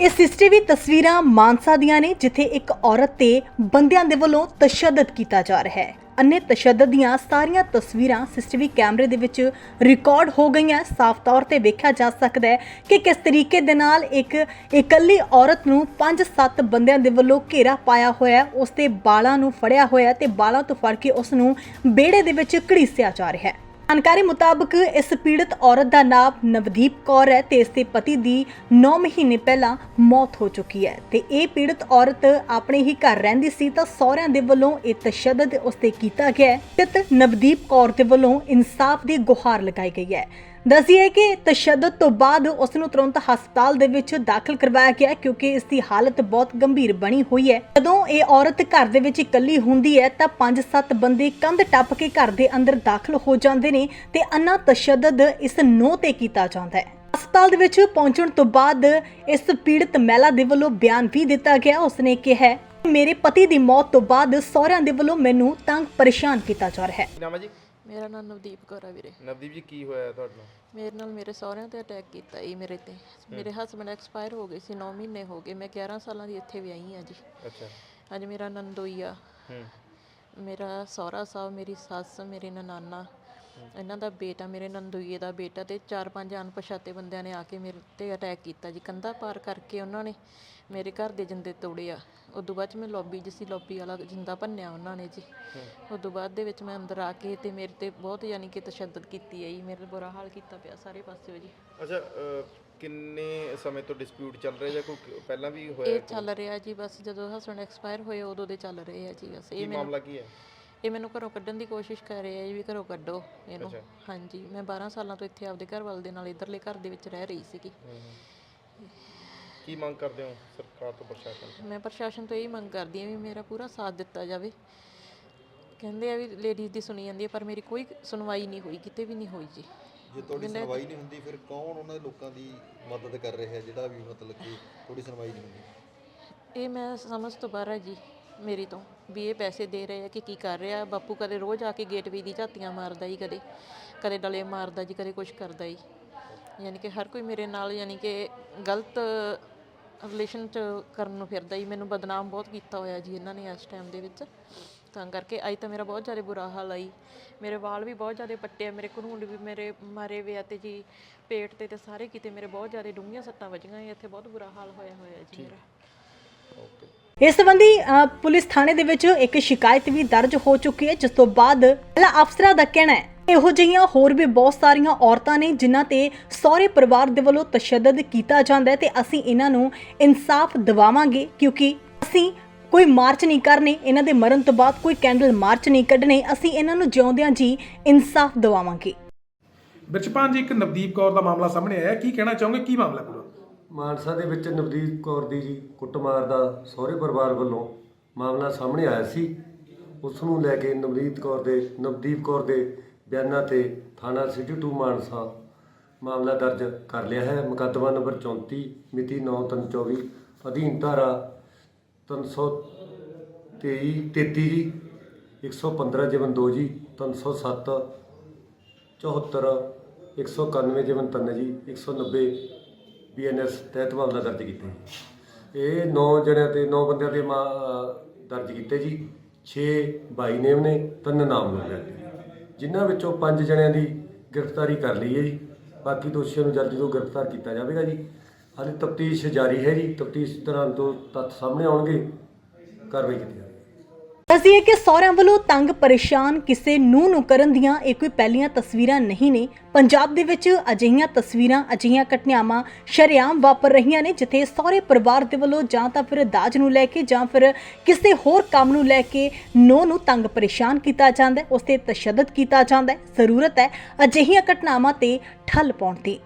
ਇਹ ਸੀਸੀਟੀਵੀ ਤਸਵੀਰਾਂ ਮਾਨਸਾ ਦੀਆਂ ਨੇ, ਜਿੱਥੇ ਇੱਕ ਔਰਤ ਤੇ ਬੰਦਿਆਂ ਦੇ ਵੱਲੋਂ ਤਸ਼ੱਦਦ ਕੀਤਾ ਜਾ ਰਿਹਾ ਹੈ। ਅੰਨੇ ਤਸ਼ੱਦਦ ਦੀਆਂ ਸਾਰੀਆਂ ਤਸਵੀਰਾਂ ਸੀਸੀਟੀਵੀ ਕੈਮਰੇ ਦੇ ਵਿੱਚ ਰਿਕਾਰਡ ਹੋ ਗਈਆਂ। ਸਾਫ਼ ਤੌਰ ਤੇ ਵੇਖਿਆ ਜਾ ਸਕਦਾ ਹੈ ਕਿ ਕਿਸ ਤਰੀਕੇ ਦੇ ਨਾਲ ਇੱਕ ਇਕੱਲੀ ਔਰਤ ਨੂੰ 5-7 ਬੰਦਿਆਂ ਦੇ ਵੱਲੋਂ ਘੇਰਾ ਪਾਇਆ ਹੋਇਆ ਹੈ। ਉਸ ਦੇ ਬਾਲਾਂ ਨੂੰ ਫੜਿਆ ਹੋਇਆ ਹੈ ਤੇ ਬਾਲਾਂ ਤੋਂ ਫੜ ਕੇ ਉਸ ਨੂੰ ਬੇੜੇ ਦੇ ਵਿੱਚ ਘੜੀਸਿਆ ਜਾ ਰਿਹਾ ਹੈ। ਜਾਣਕਾਰੀ ਮੁਤਾਬਕ ਇਸ ਪੀੜਤ ਔਰਤ ਦਾ ਨਾਮ ਨਵਦੀਪ ਕੌਰ ਹੈ ਤੇ ਇਸ ਦੇ ਪਤੀ ਦੀ 9 ਮਹੀਨੇ ਪਹਿਲਾਂ ਮੌਤ ਹੋ ਚੁੱਕੀ ਹੈ। ਤੇ ਇਹ ਪੀੜਤ ਔਰਤ ਆਪਣੇ ਹੀ ਘਰ ਰਹਿੰਦੀ ਸੀ ਤਾਂ ਸਹੁਰਿਆਂ ਦੇ ਵੱਲੋਂ ਇਹ ਤਸ਼ੱਦਦ ਉਸ ਤੇ ਕੀਤਾ ਗਿਆ ਹੈ। ਤੇ ਨਵਦੀਪ ਕੌਰ ਦੇ ਵੱਲੋਂ ਇਨਸਾਫ ਦੀ ਗੁਹਾਰ ਲਗਾਈ ਗਈ ਹੈ। ਦੱਸੀਏ ਕਿ ਤਸ਼ੱਦਦ ਤੋਂ ਬਾਅਦ ਉਸ ਨੂੰ ਤੁਰੰਤ ਹਸਪਤਾਲ ਦੇ ਵਿੱਚ ਦਾਖਲ ਕਰਵਾਇਆ ਗਿਆ ਕਿਉਂਕਿ ਇਸ ਦੀ ਹਾਲਤ ਬਹੁਤ ਗੰਭੀਰ ਬਣੀ ਹੋਈ ਹੈ। ਜਦੋਂ ਇਹ ਔਰਤ ਘਰ ਦੇ ਵਿੱਚ ਇਕੱਲੀ ਹੁੰਦੀ ਹੈ ਤਾਂ 5-7 ਬੰਦੇ ਕੰਧ ਟੱਪ ਕੇ ਘਰ ਦੇ ਅੰਦਰ ਦਾਖਲ ਹੋ ਜਾਂਦੇ ਨੇ ਤੇ ਅੰਨਾ ਤਸ਼ੱਦਦ ਇਸ ਨੌ ਤੇ ਕੀਤਾ ਜਾਂਦਾ ਹੈ। ਹਸਪਤਾਲ ਦੇ ਵਿੱਚ ਪਹੁੰਚਣ ਤੋਂ ਬਾਅਦ ਇਸ ਪੀੜਤ ਮਹਿਲਾ ਦੇ ਵੱਲੋਂ ਬਿਆਨ ਵੀ ਦਿੱਤਾ ਗਿਆ। ਉਸਨੇ ਕਿਹਾ, ਮੇਰੇ ਪਤੀ ਦੀ ਮੌਤ ਤੋਂ ਬਾਅਦ ਸਹੁਰਿਆਂ ਦੇ ਵੱਲੋਂ ਮੈਨੂੰ ਤੰਗ ਪਰੇਸ਼ਾਨ ਕੀਤਾ ਜਾ ਰਿਹਾ ਹੈ। ਕੀ ਜੀ? ਮੇਰਾ ਨਾਮ ਨਵਦੀਪ ਕੌਰ ਆ ਵੀਰੇ। ਨਵਦੀਪ ਜੀ ਕੀ ਹੋਇਆ ਤੁਹਾਡੇ ਨਾਲ? ਮੇਰੇ ਨਾਲ ਮੇਰੇ ਸਹੁਰਿਆਂ ਤੇ ਅਟੈਕ ਕੀਤਾ ਜੀ ਮੇਰੇ ਤੇ। ਮੇਰੇ ਹਸਬੰਡ ਐਕਸਪਾਇਰ ਹੋ ਗਏ ਸੀ 9 ਮਹੀਨੇ ਹੋ ਗਏ। ਮੈਂ 11 ਸਾਲਾਂ ਦੀ ਇੱਥੇ ਵਿਆਹੀ ਆ ਜੀ। ਅੱਛਾ। ਅੱਜ ਮੇਰਾ ਨੰਦੋਈ ਆ ਹੂੰ। ਮੇਰਾ ਸਹੁਰਾ ਸਾਹਿਬ ਮੇਰੀ ਸੱਸ ਮੇਰੀ ਨਨਾਨਾ ਇਹਨਾਂ ਦਾ ਬੇਟਾ ਮੇਰੇ ਨੰਦੋਈਏ ਦਾ ਬੇਟਾ ਤੇ ਚਾਰ ਪੰਜ ਅਣਪਛਾਤੇ ਬੰਦਿਆਂ ਨੇ ਆ ਕੇ ਮੇਰੇ ਤੇ ਅਟੈਕ ਕੀਤਾ ਜੀ। ਕੰਧਾ ਪਾਰ ਕਰਕੇ ਉਹਨਾਂ ਨੇ ਮੇਰੇ ਘਰ ਦੇ ਜਿੰਦੇ ਤੋੜੇ ਆ। ਉਦੋਂ ਬਾਅਦ 'ਚ ਮੈਂ ਲੌਬੀ 'ਚ ਸੀ ਲੌਬੀ ਵਾਲਾ ਜਿੰਦਾ ਭੰਨਿਆ ਉਹਨਾਂ ਨੇ ਜੀ। ਉਦੋਂ ਬਾਅਦ ਦੇ ਵਿੱਚ ਮੈਂ ਅੰਦਰ ਆ ਕੇ ਤੇ ਮੇਰੇ ਤੇ ਬਹੁਤ ਯਾਨੀ ਕਿ ਤਸ਼ੱਦਦ ਕੀਤੀ ਹੈ ਜੀ। ਮੇਰੇ ਬੁਰਾ ਹਾਲ ਕੀਤਾ ਪਿਆ ਸਾਰੇ ਪਾਸਿਓ ਜੀ। ਅੱਛਾ ਕਿੰਨੇ ਸਮੇਂ ਤੋਂ ਡਿਸਪਿਊਟ ਚੱਲ ਰਿਹਾ ਜਾਂ ਕੋਈ ਪਹਿਲਾਂ ਵੀ ਹੋਇਆ ਇਹ ਚੱਲ ਰਿਹਾ ਜੀ। ਬਸ ਜਦੋਂ ਹਸਬੰਡ ਐਕਸਪਾਇਰ ਹੋਏ ਉਦੋਂ ਦੇ ਚੱਲ ਰਹੇ ਆ ਜੀ। ਬਸ ਇਹ ਮਾਮਲਾ ਕੀ ਹੈ? ਇਹ ਮੈਨੂੰ ਘਰੋਂ ਕੱਢਣ ਦੀ ਕੋਸ਼ਿਸ਼ ਕਰ ਰਹੇ ਆ ਜੀ ਵੀ ਘਰੋਂ ਕੱਢੋ ਇਹਨੂੰ। ਹਾਂਜੀ ਮੈਂ 12 ਸਾਲਾਂ ਤੋਂ ਇੱਥੇ ਆਪਦੇ ਘਰ ਵਾਲੇ ਦੇ ਨਾਲ ਇਧਰਲੇ ਘਰ ਦੇ ਵਿੱਚ ਰਹਿ ਰਹੀ ਸੀਗੀ। ਕੀ ਮੰਗ ਕਰਦੇ ਹੋ ਸਰਕਾਰ ਤੋਂ ਪ੍ਰਸ਼ਾਸਨ ਤੋਂ? ਮੈਂ ਪ੍ਰਸ਼ਾਸਨ ਤੋਂ ਇਹ ਮੰਗ ਕਰਦੀ ਹਾਂ ਵੀ ਮੇਰਾ ਪੂਰਾ ਸਾਥ ਦਿੱਤਾ ਜਾਵੇ। ਕਹਿੰਦੇ ਆ ਵੀ ਲੇਡੀਜ਼ ਦੀ ਸੁਣੀ ਜਾਂਦੀ ਹੈ ਪਰ ਮੇਰੀ ਕੋਈ ਸੁਣਵਾਈ ਨਹੀਂ ਹੋਈ ਕਿਤੇ ਵੀ ਨਹੀਂ ਹੋਈ ਜੀ। ਜੇ ਤੁਹਾਡੀ ਸੁਣਵਾਈ ਨਹੀਂ ਹੁੰਦੀ ਫਿਰ ਕੌਣ ਉਹਨਾਂ ਦੇ ਲੋਕਾਂ ਦੀ ਮਦਦ ਕਰ ਰਿਹਾ ਜਿਹੜਾ ਵੀ ਮਤਲਬ ਕਿ ਤੁਹਾਡੀ ਸੁਣਵਾਈ ਨਹੀਂ ਹੁੰਦੀ? ਇਹ ਮੈਂ ਸਮਝ ਤੋਂ ਬਾਹਰ ਹੈ ਜੀ। ਮੇਰੀ ਤੋਂ ਵੀ ਇਹ ਪੈਸੇ ਦੇ ਰਹੇ ਆ ਕਿ ਕੀ ਕਰ ਰਿਹਾ। ਬਾਪੂ ਕਦੇ ਰੋਜ਼ ਆ ਕੇ ਗੇਟ ਵੀ ਦੀ ਝਾਤੀਆਂ ਮਾਰਦਾ ਹੀ ਕਦੇ ਕਦੇ ਡਲੇ ਮਾਰਦਾ ਜੀ ਕਦੇ ਕੁਝ ਕਰਦਾ ਹੀ ਯਾਨੀ ਕਿ ਹਰ ਕੋਈ ਮੇਰੇ ਨਾਲ ਯਾਨੀ ਕਿ ਗਲਤ ਰਿਲੇਸ਼ਨ ਚ ਕਰਨ ਨੂੰ ਫਿਰਦਾ ਹੀ ਮੈਨੂੰ ਬਦਨਾਮ ਬਹੁਤ ਕੀਤਾ ਹੋਇਆ ਜੀ ਇਹਨਾਂ ਨੇ ਇਸ ਟਾਈਮ ਦੇ ਵਿੱਚ। ਤਾਂ ਕਰਕੇ ਅੱਜ ਤਾਂ ਮੇਰਾ ਬਹੁਤ ਜ਼ਿਆਦਾ ਬੁਰਾ ਹਾਲ ਆਈ ਮੇਰੇ ਵਾਲ ਵੀ ਬਹੁਤ ਜ਼ਿਆਦਾ ਪੱਟੇ ਆ ਮੇਰੇ ਘਰੂੰਡ ਵੀ ਮੇਰੇ ਮਾਰੇ ਵੇ ਆ ਤੇ ਜੀ ਪੇਟ ਤੇ ਤੇ ਸਾਰੇ ਕਿਤੇ ਮੇਰੇ ਬਹੁਤ ਜ਼ਿਆਦਾ ਡੂੰਘੀਆਂ ਸੱਟਾਂ ਵੱਜੀਆਂ ਜੀ। ਇੱਥੇ ਬਹੁਤ ਬੁਰਾ ਹਾਲ ਹੋਇਆ ਹੋਇਆ ਜੀ ਮੇਰਾ। ਇਸ ਸੰਬੰਧੀ ਪੁਲਿਸ ਥਾਣੇ ਦੇ ਵਿੱਚ ਇੱਕ ਸ਼ਿਕਾਇਤ ਵੀ ਦਰਜ ਹੋ ਚੁੱਕੀ ਹੈ, ਜਿਸ ਤੋਂ ਬਾਅਦ ਪਹਿਲਾ ਅਫਸਰਾਂ ਦਾ ਕਹਿਣਾ ਹੈ ਇਹੋ ਜਿਹੀਆਂ ਹੋਰ ਵੀ ਬਹੁਤ ਸਾਰੀਆਂ ਔਰਤਾਂ ਨੇ ਜਿਨ੍ਹਾਂ ਤੇ ਸਹੁਰੇ ਪਰਿਵਾਰ ਦੇ ਵੱਲੋਂ ਤਸ਼ੱਦਦ ਕੀਤਾ ਜਾਂਦਾ ਹੈ ਤੇ ਅਸੀਂ ਇਹਨਾਂ ਨੂੰ ਇਨਸਾਫ ਦਿਵਾਵਾਂਗੇ, ਕਿਉਂਕਿ ਅਸੀਂ ਕੋਈ ਮਾਰਚ ਨਹੀਂ ਕਰਨੇ, ਇਹਨਾਂ ਦੇ ਮਰਨ ਤੋਂ ਬਾਅਦ ਕੋਈ ਕੈਂਡਲ ਮਾਰਚ ਨਹੀਂ ਕੱਢਣੇ, ਅਸੀਂ ਇਹਨਾਂ ਨੂੰ ਜਿਉਂਦਿਆਂ ਜੀ ਇਨਸਾਫ ਦਿਵਾਵਾਂਗੇ। ਬਚਪਨ ਜੀ ਇੱਕ ਨਵਦੀਪ ਕੌਰ ਦਾ ਮਾਮਲਾ ਸਾਹਮਣੇ ਆਇਆ ਕੀ ਕਹਿਣਾ ਚਾਹੋਗੇ? ਕੀ ਮਾਮਲਾ ਪੂਰਾ? ਮਾਨਸਾ ਦੇ ਵਿੱਚ ਨਵਦੀਪ ਕੌਰ ਦੀ ਜੀ ਕੁੱਟਮਾਰ ਦਾ ਸਹੁਰੇ ਪਰਿਵਾਰ ਵੱਲੋਂ ਮਾਮਲਾ ਸਾਹਮਣੇ ਆਇਆ ਸੀ। ਉਸ ਨੂੰ ਲੈ ਕੇ ਨਵਦੀਪ ਕੌਰ ਦੇ, ਨਵਦੀਪ ਕੌਰ ਦੇ ਬਿਆਨਾਂ ਤੇ ਥਾਣਾ ਸਿਟੀ 2 ਮਾਨਸਾ ਮਾਮਲਾ ਦਰਜ ਕਰ ਲਿਆ ਹੈ। ਮੁਕੱਦਮਾ ਨੰਬਰ 34 ਮਿਤੀ 9/3/24 ਅਧੀਨ ਧਾਰਾ 323 33 ਜੀ 115 ਜੀਵਨ 2 ਜੀ 307 74 191 ਜੀਵਨ 3 ਜੀ 190 ਬੀਐਨਐਸ ਤਹਿਤ ਮਾਮਲਾ ਦਰਜ ਕੀਤਾ ਜੀ ਇਹ 9 ਜਣਿਆਂ ਤੇ 9 ਬੰਦਿਆਂ ਤੇ ਮਾ ਦਰਜ ਕੀਤੇ ਜੀ। 6 ਬਾਈ ਨੇਮ ਨੇ, ਤਿੰਨ ਨਾਮ ਨੇ ਜਿਨ੍ਹਾਂ ਵਿੱਚੋਂ 5 ਜਣਿਆਂ ਦੀ ਗ੍ਰਿਫਤਾਰੀ ਕਰ ਲਈ ਹੈ ਜੀ। ਬਾਕੀ ਦੋਸ਼ੀਆਂ ਨੂੰ ਜਲਦੀ ਤੋਂ ਗ੍ਰਿਫਤਾਰ ਕੀਤਾ ਜਾਵੇਗਾ ਜੀ। ਹਾਲੇ ਤਫਤੀਸ਼ ਜਾਰੀ ਹੈ ਜੀ। ਤਫਤੀਸ਼ ਦੌਰਾਨ ਤੋਂ ਤੱਥ ਸਾਹਮਣੇ ਆਉਣਗੇ। ਕਾਰਵਾਈ ਕੀਤੀ ਜਾਵੇਗੀ। ਅਸੀਂ ਕਿ ਸਹੁਰਿਆਂ ਵੱਲੋਂ ਤੰਗ ਪਰੇਸ਼ਾਨ ਕਿਸੇ ਨੂੰ ਨੂੰ ਕਰਨ ਦੀਆਂ ਇਹ ਕੋਈ ਪਹਿਲੀਆਂ ਤਸਵੀਰਾਂ ਨਹੀਂ ਨੇ। ਪੰਜਾਬ ਦੇ ਵਿੱਚ ਅਜਿਹੀਆਂ ਤਸਵੀਰਾਂ, ਅਜਿਹੀਆਂ ਘਟਨਾਵਾਂ ਸ਼ਰੇਆਮ ਵਾਪਰ ਰਹੀਆਂ ਨੇ, ਜਿੱਥੇ ਸਹੁਰੇ ਪਰਿਵਾਰ ਦੇ ਵੱਲੋਂ ਜਾਂ ਤਾਂ ਫਿਰ ਦਾਜ ਨੂੰ ਲੈ ਕੇ ਜਾਂ ਫਿਰ ਕਿਸੇ ਹੋਰ ਕੰਮ ਨੂੰ ਲੈ ਕੇ ਨੋ ਨੂੰ ਤੰਗ ਪਰੇਸ਼ਾਨ ਕੀਤਾ ਜਾਂਦਾ ਹੈ, ਉਸ ਤੇ ਤਸ਼ੱਦਦ ਕੀਤਾ ਜਾਂਦਾ ਹੈ। ਜ਼ਰੂਰਤ ਹੈ ਅਜਿਹੀਆਂ ਘਟਨਾਵਾਂ ਤੇ ਠੱਲ ਪਾਉਣ ਦੀ।